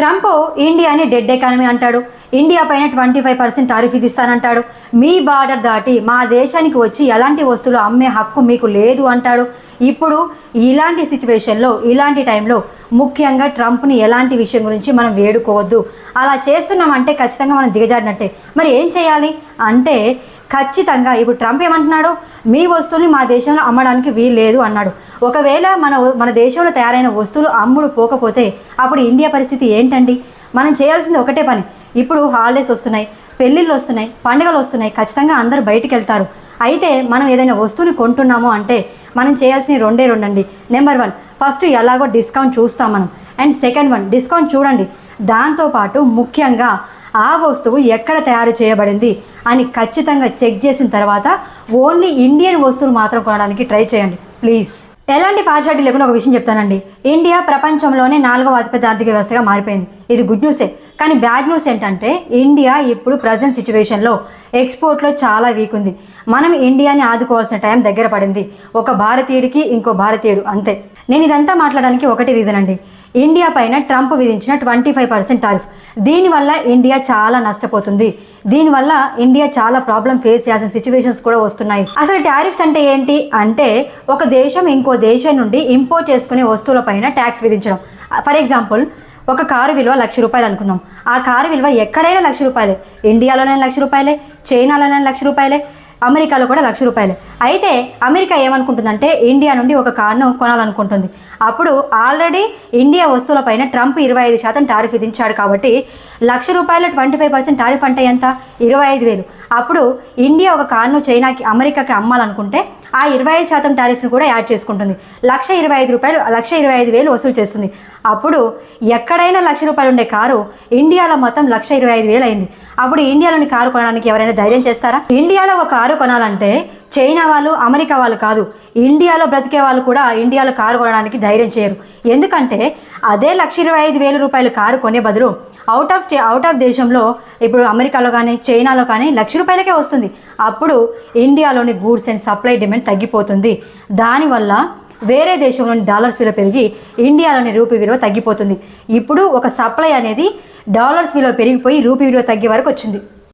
Trump ఇండియాని dead economy అంటాడు. India పైన ట్వంటీ ఫైవ్ పర్సెంట్ టారిఫ్ ఇస్తానంటాడు మీ బార్డర్ దాటి మా దేశానికి వచ్చి ఎలాంటి వస్తువులు అమ్మే హక్కు మీకు లేదు అంటాడు. ఇప్పుడు ఇలాంటి సిచ్యువేషన్లో ఇలాంటి టైంలో ముఖ్యంగా ట్రంప్ని ఎలాంటి విషయం గురించి మనం వేడుకోవద్దు. అలా చేస్తున్నామంటే ఖచ్చితంగా మనం దిగజారినట్టే. మరి ఏం చేయాలి? అంటే ఖచ్చితంగా ఇప్పుడు ట్రంప్ ఏమంటున్నాడు? మీ వస్తువుని మా దేశంలో అమ్మడానికి వీలు లేదు అన్నాడు. ఒకవేళ మన మన దేశంలో తయారైన వస్తువులు అమ్ముడు పోకపోతే అప్పుడు ఇండియా పరిస్థితి ఏంటండి? మనం చేయాల్సింది ఒకటే పని. ఇప్పుడు హాలిడేస్ వస్తున్నాయి పెళ్ళిళ్ళు వస్తున్నాయి పండుగలు వస్తున్నాయి ఖచ్చితంగా అందరూ బయటికి వెళ్తారు. అయితే మనం ఏదైనా వస్తువుని కొంటున్నాము అంటే మనం చేయాల్సిన రెండే రెండండి. నెంబర్ వన్ ఫస్ట్ ఎలాగో డిస్కౌంట్ చూస్తాం మనం. అండ్ సెకండ్ వన్ డిస్కౌంట్ చూడండి. దాంతోపాటు ముఖ్యంగా ఆ వస్తువు ఎక్కడ తయారు చేయబడింది అని ఖచ్చితంగా చెక్ చేసిన తర్వాత ఓన్లీ ఇండియన్ వస్తువులు మాత్రం కొనడానికి ట్రై చేయండి ప్లీజ్. ఎలాంటి పార్షాలిటీ లేకుండా ఒక విషయం చెప్తానండి. ఇండియా ప్రపంచంలోనే నాలుగవ అతిపెద్ద ఆర్థిక వ్యవస్థగా మారిపోయింది. ఇది గుడ్ న్యూసే. కానీ బ్యాడ్ న్యూస్ ఏంటంటే ఇండియా ఇప్పుడు ప్రజెంట్ సిచ్యువేషన్లో ఎక్స్పోర్ట్లో చాలా వీక్ ఉంది. మనం ఇండియాని ఆదుకోవాల్సిన టైం దగ్గర పడింది. ఒక భారతీయుడికి ఇంకో భారతీయుడు అంతే. నేను ఇదంతా మాట్లాడడానికి ఒకటి రీజన్ అండి. ఇండియా పైన ట్రంప్ విధించిన ట్వంటీ ఫైవ్ పర్సెంట్ టారిఫ్. దీనివల్ల ఇండియా చాలా నష్టపోతుంది. దీనివల్ల ఇండియా చాలా ప్రాబ్లం ఫేస్ చేయాల్సిన సిచ్యువేషన్స్ కూడా వస్తున్నాయి. అసలు టారిఫ్స్ అంటే ఏంటి? అంటే ఒక దేశం ఇంకో దేశం నుండి ఇంపోర్ట్ చేసుకునే వస్తువులపైన ట్యాక్స్ విధించడం. ఫర్ ఎగ్జాంపుల్ ఒక కారు విలువ లక్ష రూపాయలు అనుకుందాం. ఆ కారు విలువ ఎక్కడైనా లక్ష రూపాయలే. ఇండియాలోనైనా లక్ష రూపాయలే. చైనాలోనైనా లక్ష రూపాయలే. అమెరికాలో కూడా లక్ష రూపాయలే. అయితే అమెరికా ఏమనుకుంటుందంటే ఇండియా నుండి ఒక కార్ను కొనాలనుకుంటుంది. అప్పుడు ఆల్రెడీ ఇండియా వస్తువులపైన ట్రంప్ ఇరవై ఐదు శాతం టారిఫ్ విధించాడు కాబట్టి లక్ష రూపాయల ట్వంటీ ఫైవ్ పర్సెంట్ టారిఫ్ అంటే ఎంత? ఇరవై ఐదు వేలు. అప్పుడు ఇండియా ఒక కార్ను చైనాకి అమెరికాకి అమ్మాలనుకుంటే ఆ ఇరవై ఐదు శాతం టారిఫ్ను కూడా యాడ్ చేసుకుంటుంది. లక్ష ఇరవై ఐదు రూపాయలు లక్ష ఇరవై ఐదు వేలు వసూలు చేస్తుంది. అప్పుడు ఎక్కడైనా లక్ష రూపాయలు ఉండే కారు ఇండియాలో మొత్తం లక్ష ఇరవై ఐదు వేలు అయింది. అప్పుడు ఇండియాలోని కారు కొనడానికి ఎవరైనా ధైర్యం చేస్తారా? ఇండియాలో ఒక కారు కొనాలంటే చైనా వాళ్ళు అమెరికా వాళ్ళు కాదు ఇండియాలో బ్రతికే వాళ్ళు కూడా ఇండియాలో కారు కొనడానికి ధైర్యం చేయరు. ఎందుకంటే అదే లక్ష ఇరవై ఐదు వేల రూపాయలు కారు కొనే బదులు out of state out of దేశంలో ఇప్పుడు అమెరికాలో కానీ చైనాలో కానీ లక్ష రూపాయలకే వస్తుంది. అప్పుడు ఇండియాలోని గూడ్స్ అండ్ సప్లై డిమాండ్ తగ్గిపోతుంది. దానివల్ల వేరే దేశంలోని డాలర్స్ విలువ పెరిగి ఇండియాలోని రూపీ విలువ తగ్గిపోతుంది. ఇప్పుడు ఒక సప్లై అనేది డాలర్స్ విలువ పెరిగిపోయి రూపీ విలువ తగ్గే వరకు వచ్చింది.